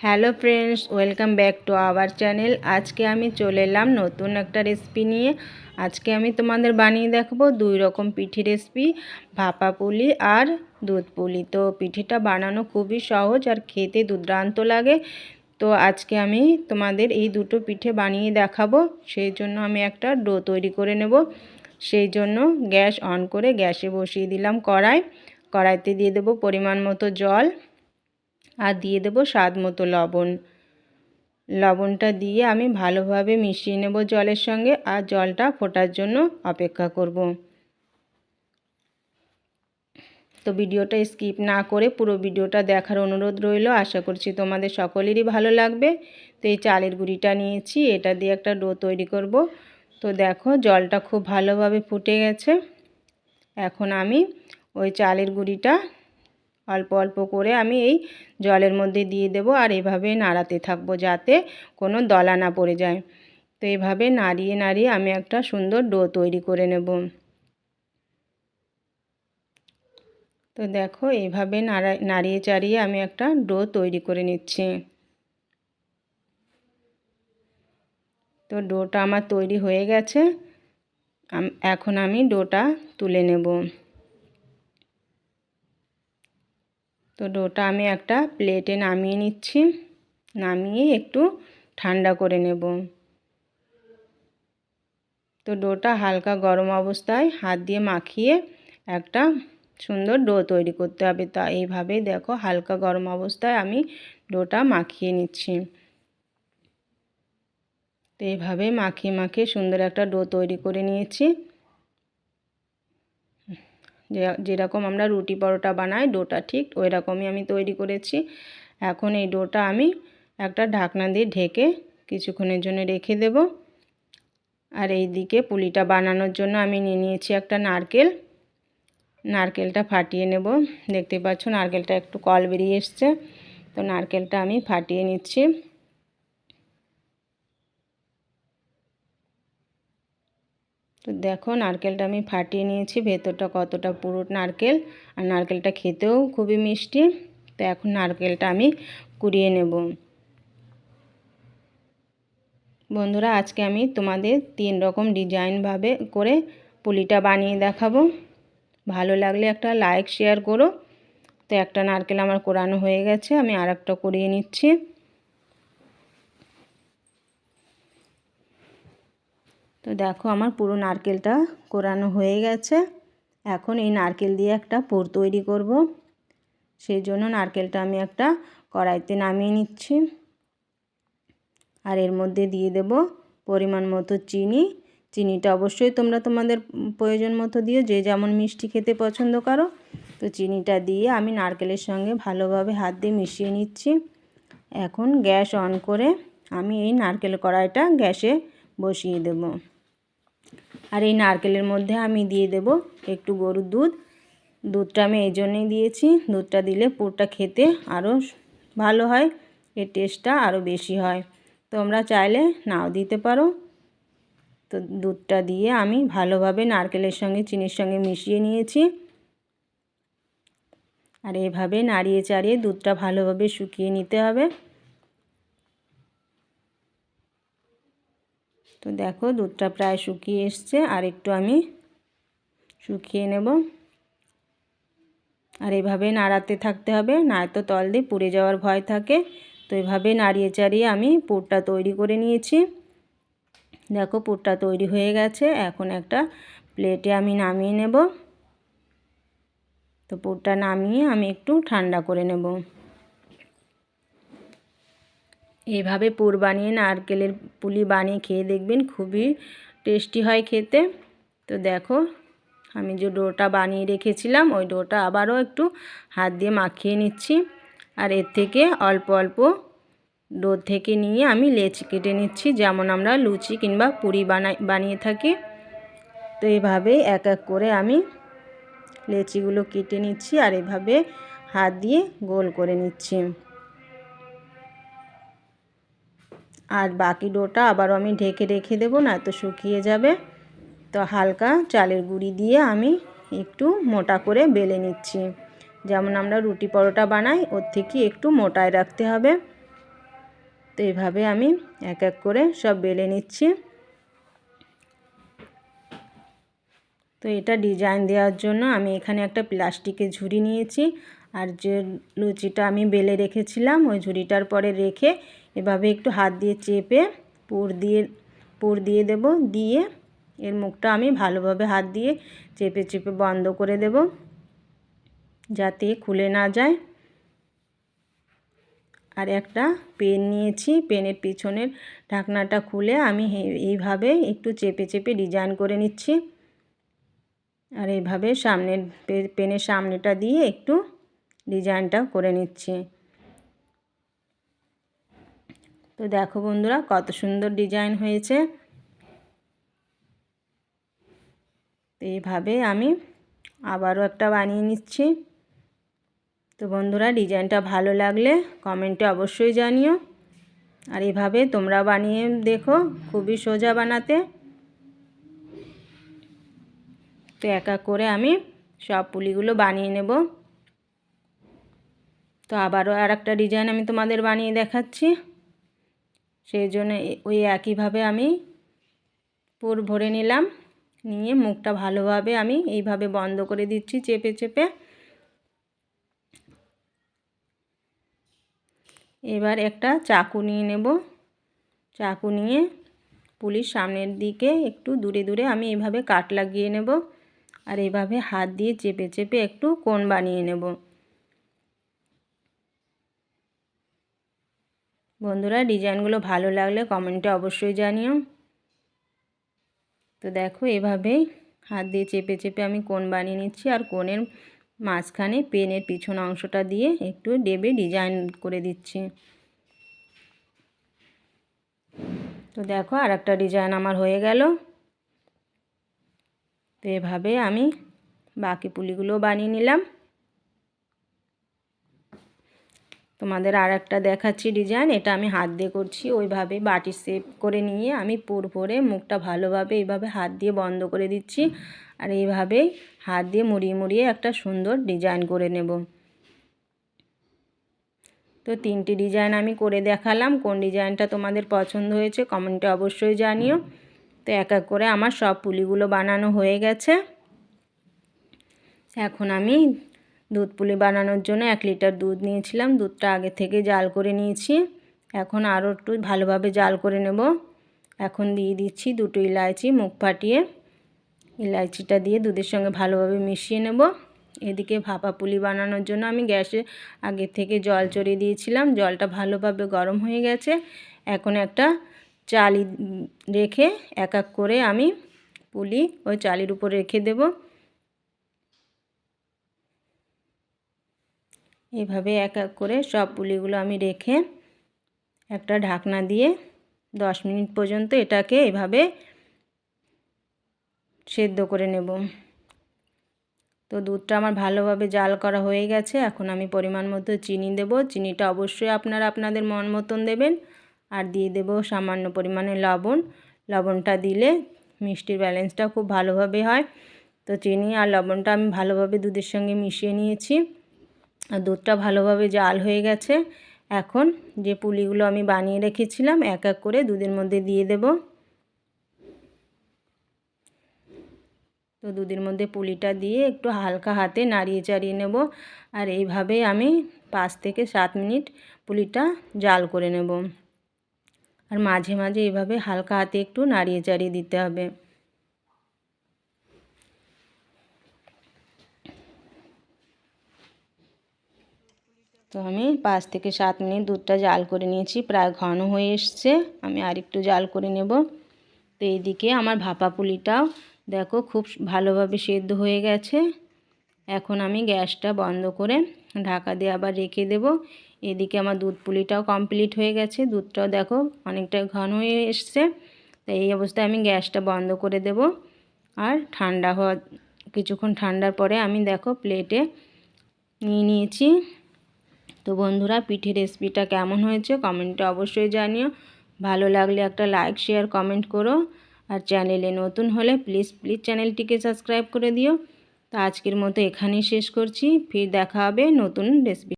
Hello friends, welcome back to our channel. আজকে আমি চলে এলাম নতুন একটা রেসিপি নিয়ে। আজকে আমি তোমাদের বানিয়ে দেখাবো দুই রকম পিঠি রেসিপি, ভাপা পুলি আর দুধ পুলি। তো পিঠিটা বানানো খুবই সহজ আর খেতে দুর্দান্ত লাগে। তো আজকে আমি তোমাদের এই দুটো পিঠে বানিয়ে দেখাবো। সেই জন্য আমি একটা ডো তৈরি করে নেব। সেই জন্য গ্যাস অন করে গ্যাসে বসিয়ে দিলাম কড়াই। কড়াইতে দিয়ে দেবো পরিমাণ মতো জল। আর দিয়ে দেবো স্বাদ মতো লবণ। লবণটা দিয়ে আমি ভালোভাবে মিশিয়ে নেব জলের সঙ্গে আর জলটা ফোটার জন্য অপেক্ষা করব। তো ভিডিওটা স্কিপ না করে পুরো ভিডিওটা দেখার অনুরোধ রইল। আশা করছি তোমাদের সকলেরই ভালো লাগবে। তো এই চালের গুঁড়িটা নিয়েছি, এটা দিয়ে একটা ডো তৈরি করব। তো দেখো জলটা খুব ভালোভাবে ফুটে গেছে। এখন আমি ওই চালের গুঁড়িটা অল্প অল্প করে আমি এই জলের মধ্যে দিয়ে দেব আর এভাবে নাড়াতে থাকব যাতে কোনো দলা না পড়ে যায়। তো এভাবে নাড়িয়ে নাড়িয়ে আমি একটা সুন্দর ডো তৈরি করে নেব। তো দেখো এইভাবে নাড়া নাড়িয়ে চাড়িয়ে আমি একটা ডো তৈরি করে নিচ্ছি। তো ডোটা আমার তৈরি হয়ে গেছে। এখন আমি ডোটা তুলে নেব। তো ডোটা আমি একটা প্লেটে নামিয়ে নিচ্ছি। নামিয়ে একটু ঠান্ডা করে নেব। তো ডোটা হালকা গরম অবস্থায় হাত দিয়ে মাখিয়ে একটা সুন্দর ডো তৈরি করতে হবে। তা এইভাবে দেখো হালকা গরম অবস্থায় আমি ডোটা মাখিয়ে নিচ্ছি। তো এইভাবে মাখিয়ে মাখিয়ে সুন্দর একটা ডো তৈরি করে নিয়েছি। যেরকম আমরা রুটি পরোটা বানাই, ডোটা ঠিক ওই রকমই আমি তৈরি করেছি। এখন এই ডোটা আমি একটা ঢাকনা দিয়ে ঢেকে কিছুক্ষণের জন্য রেখে দেব। আর এই দিকে পুলিটা বানানোর জন্য আমি নিয়ে নিয়েছি একটা নারকেল। নারকেলটা ফাটিয়ে নেব। দেখতে পাচ্ছ নারকেলটা একটু কল বেরিয়ে এসছে। তো নারকেলটা আমি ফাটিয়ে নিচ্ছি। তো দেখো, নারকেলটা আমি ফাটিয়ে নিয়েছি। ভেতরটা কতটা পুরো নারকেল, আর নারকেলটা খেতেও খুবই মিষ্টি। তো এখন নারকেলটা আমি কুড়িয়ে নেব। বন্ধুরা, আজকে আমি তোমাদের তিন রকম ডিজাইনভাবে করে পুলিটা বানিয়ে দেখাবো। ভালো লাগলে একটা লাইক, শেয়ার করো। তো একটা নারকেল আমার কোরানো হয়ে গেছে, আমি আর একটা করিয়ে নিচ্ছি। তো দেখো আমার পুরো নারকেলটা কোরানো হয়ে গেছে। এখন এই নারকেল দিয়ে একটা পুর তৈরি করব। সেই জন্য নারকেলটা আমি একটা কড়াইতে নামিয়ে নিচ্ছি। আর এর মধ্যে দিয়ে দেব পরিমাণ মতো চিনি। চিনিটা অবশ্যই তোমরা তোমাদের প্রয়োজন মতো দিও, যে যেমন মিষ্টি খেতে পছন্দ করো। তো চিনিটা দিয়ে আমি নারকেলের সঙ্গে ভালোভাবে হাত দিয়ে মিশিয়ে নিচ্ছি। এখন গ্যাস অন করে আমি এই নারকেল কড়াইটা গ্যাসে বসিয়ে দেব। আর এই নারকেলের মধ্যে আমি দিয়ে দেব একটু গরুর দুধ। দুধটা আমি এই জন্যই দিয়েছি। দুধটা দিলে পুরটা খেতে আরও ভালো হয়, এর টেস্টটা আরও বেশি হয়। তোমরা চাইলে নাও দিতে পারো। তো দুধটা দিয়ে আমি ভালোভাবে নারকেলের সঙ্গে, চিনির সঙ্গে মিশিয়ে নিয়েছি। আর এভাবে নাড়িয়ে চাড়িয়ে দুধটা ভালোভাবে শুকিয়ে নিতে হবে। তো দেখো দুধটা প্রায় শুকিয়ে এসছে, আর একটু আমি শুকিয়ে নেব। আর এভাবে নাড়াতে থাকতে হবে নয়তো তল দিয়ে পুড়ে যাওয়ার ভয় থাকে। তো এভাবে নাড়িয়ে চাড়িয়ে আমি পুরটা তৈরি করে নিয়েছি। দেখো পুরটা তৈরি হয়ে গেছে, এখন একটা প্লেটে আমি নামিয়ে নেব। তো পুরটা নামিয়ে আমি একটু ঠান্ডা করে নেব। এইভাবে পুর বানিয়ে, নারকেলের পুলি বানিয়ে খেয়ে দেখবেন, খুবই টেস্টি হয় খেতে। তো দেখো, আমি যে ডোটা বানিয়ে রেখেছিলাম, ওই ডোটা আবারও একটু হাত দিয়ে মাখিয়ে নিচ্ছি। আর এর থেকে অল্প অল্প ডো থেকে নিয়ে আমি লেচি কেটে নিচ্ছি, যেমন আমরা লুচি কিংবা পুরি বানাই, বানিয়ে থাকি। তো এভাবে এক এক করে আমি লেচিগুলো কেটে নিচ্ছি আর এভাবে হাত দিয়ে গোল করে নিচ্ছি। আর বাকি ডোটা আবারও আমি ঢেকে রেখে দেবো, না তো শুকিয়ে যাবে। তো হালকা চালের গুঁড়ি দিয়ে আমি একটু মোটা করে বেলে নিচ্ছি। যেমন আমরা রুটি পরোটা বানাই, ওর থেকে একটু মোটায় রাখতে হবে। তো এভাবে আমি এক এক করে সব বেলে নিচ্ছি। তো এটা ডিজাইন দেওয়ার জন্য আমি এখানে একটা প্লাস্টিকের ঝুড়ি নিয়েছি। আর যে লুচিটা আমি বেলে রেখেছিলাম, ওই ঝুড়িটার পরে রেখে এভাবে একটু হাত দিয়ে চেপে পুর দিয়ে পুর দিয়ে দেব। দিয়ে এর মুখটা আমি ভালোভাবে হাত দিয়ে চেপে চেপে বন্ধ করে দেব যাতে খুলে না যায়। আর একটা পেন নিয়েছি। পেনের পিছনের ঢাকনাটা খুলে আমি এইভাবে একটু চেপে চেপে ডিজাইন করে নিচ্ছি। আর এইভাবে সামনের পেনের সামনেটা দিয়ে একটু ডিজাইনটা করে নিচ্ছি। তো দেখো বন্ধুরা, কত সুন্দর ডিজাইন হয়েছে। তো এইভাবে আমি আবারও একটা বানিয়ে নিচ্ছি। তো বন্ধুরা, ডিজাইনটা ভালো লাগলে কমেন্টে অবশ্যই জানিও। আর এভাবে তোমরা বানিয়ে দেখো, খুবই সোজা বানাতে। তো এক এক করে আমি সব পুলিগুলো বানিয়ে নেব। তো আবারও আর একটা ডিজাইন আমি তোমাদের বানিয়ে দেখাচ্ছি। সেই জন্য ওই একইভাবে আমি পুর ভরে নিলাম। নিয়ে মুখটা ভালোভাবে আমি এইভাবে বন্ধ করে দিচ্ছি চেপে চেপে। এবার একটা চাকু নিয়ে নেব। চাকু নিয়ে পুলিশ সামনের দিকে একটু দূরে দূরে আমি এইভাবে কাট লাগিয়ে নেব। আর এইভাবে হাত দিয়ে চেপে চেপে একটু কোন বানিয়ে নেব। বন্ধুরা, ডিজাইনগুলো ভালো লাগলে কমেন্টে অবশ্যই জানিও। তো দেখো এভাবেই হাত দিয়ে চেপে চেপে আমি কোন বানিয়ে নিচ্ছি আর কোনের মাঝখানে পেনের পিছন অংশটা দিয়ে একটু ডেবে ডিজাইন করে দিচ্ছি। তো দেখো আর একটা ডিজাইন আমার হয়ে গেল। তো এভাবে আমি বাকি পুলিগুলো বানিয়ে নিলাম। তোমাদের আর একটা দেখাচ্ছি ডিজাইন এটা আমি হাত দিয়ে করছি। ওইভাবে বাটি সেপ করে নিয়ে আমি পুর পরে মুখটা ভালোভাবে এইভাবে হাত দিয়ে বন্ধ করে দিচ্ছি আর এইভাবেই হাত দিয়ে মুড়িয়ে মুড়িয়ে একটা সুন্দর ডিজাইন করে নেব। তো তিনটি ডিজাইন আমি করে দেখালাম, কোন ডিজাইনটা তোমাদের পছন্দ হয়েছে কমেন্টে অবশ্যই জানিও। তো এক এক করে আমার সব পুলিগুলো বানানো হয়ে গেছে। এখন আমি দুধ পুলি বানানোর জন্য এক লিটার দুধ নিয়েছিলাম। দুধটা আগে থেকে জাল করে নিয়েছি। এখন আরও একটু ভালোভাবে জাল করে নেব। এখন দিয়ে দিচ্ছি দুটো ইলাইচি মুখ ফাটিয়ে। ইলাইচিটা দিয়ে দুধের সঙ্গে ভালোভাবে মিশিয়ে নেব। এদিকে ভাপা পুলি বানানোর জন্য আমি গ্যাসে আগে থেকে জল চড়িয়ে দিয়েছিলাম। জলটা ভালোভাবে গরম হয়ে গেছে। এখন একটা চালি রেখে এক এক করে আমি পুলি ওই চালির উপর রেখে দেব। এভাবে এক এক করে সব পুলিগুলো আমি রেখে একটা ঢাকনা দিয়ে দশ মিনিট পর্যন্ত এটাকে এভাবে সেদ্ধ করে নেব। তো দুধটা আমার ভালোভাবে জাল করা হয়ে গেছে। এখন আমি পরিমাণ মতো চিনি দেব। চিনিটা অবশ্যই আপনারা আপনাদের মন মতন দেবেন। আর দিয়ে দেব সামান্য পরিমাণে লবণ। লবণটা দিলে মিষ্টির ব্যালেন্সটা খুব ভালোভাবে হয়। তো চিনি আর লবণটা আমি ভালোভাবে দুধের সঙ্গে মিশিয়ে নিয়েছি। দুধটা ভালোভাবে জাল হয়ে গেছে। এখন যে পুলিগুলো আমি বানিয়ে রেখেছিলাম, এক এক করে দুধের মধ্যে দিয়ে দেব। তো দুধের মধ্যে পুলিটা দিয়ে একটু হালকা হাতে নাড়িয়ে চাড়িয়ে নেব। আর এইভাবে আমি পাঁচ থেকে সাত মিনিট পুলিটা জাল করে নেব। আর মাঝে মাঝে এইভাবে হালকা হাতে একটু নাড়িয়ে চাড়িয়ে দিতে হবে। তো আমি পাঁচ থেকে সাত মিনিট দুধটা জাল করে নিয়েছি, প্রায় ঘন হয়ে এসছে। আমি আর একটু জাল করে নেব। তো এইদিকে আমার ভাপা পুলিটাও দেখো খুব ভালোভাবে সেদ্ধ হয়ে গেছে। এখন আমি গ্যাসটা বন্ধ করে ঢাকা দিয়ে আবার রেখে দেব। এদিকে আমার দুধ পুলিটাও কমপ্লিট হয়ে গেছে। দুধটাও দেখো অনেকটা ঘন হয়ে এসছে। তো এই অবস্থায় আমি গ্যাসটা বন্ধ করে দেব। আর ঠান্ডা হওয়া, কিছুক্ষণ ঠান্ডার পরে আমি দেখো প্লেটে নিয়ে নিয়েছি। তো বন্ধুরা পিঠে রেসিপিটা কেমন হয়েছে কমেন্টে অবশ্যই জানিও। ভালো লাগলে একটা লাইক শেয়ার কমেন্ট করো। আর চ্যানেলে নতুন হলে প্লিজ প্লিজ চ্যানেলটিকে সাবস্ক্রাইব করে দিও। তো আজকের মতো এখানেই শেষ করছি। ফির দেখা হবে নতুন রেসিপি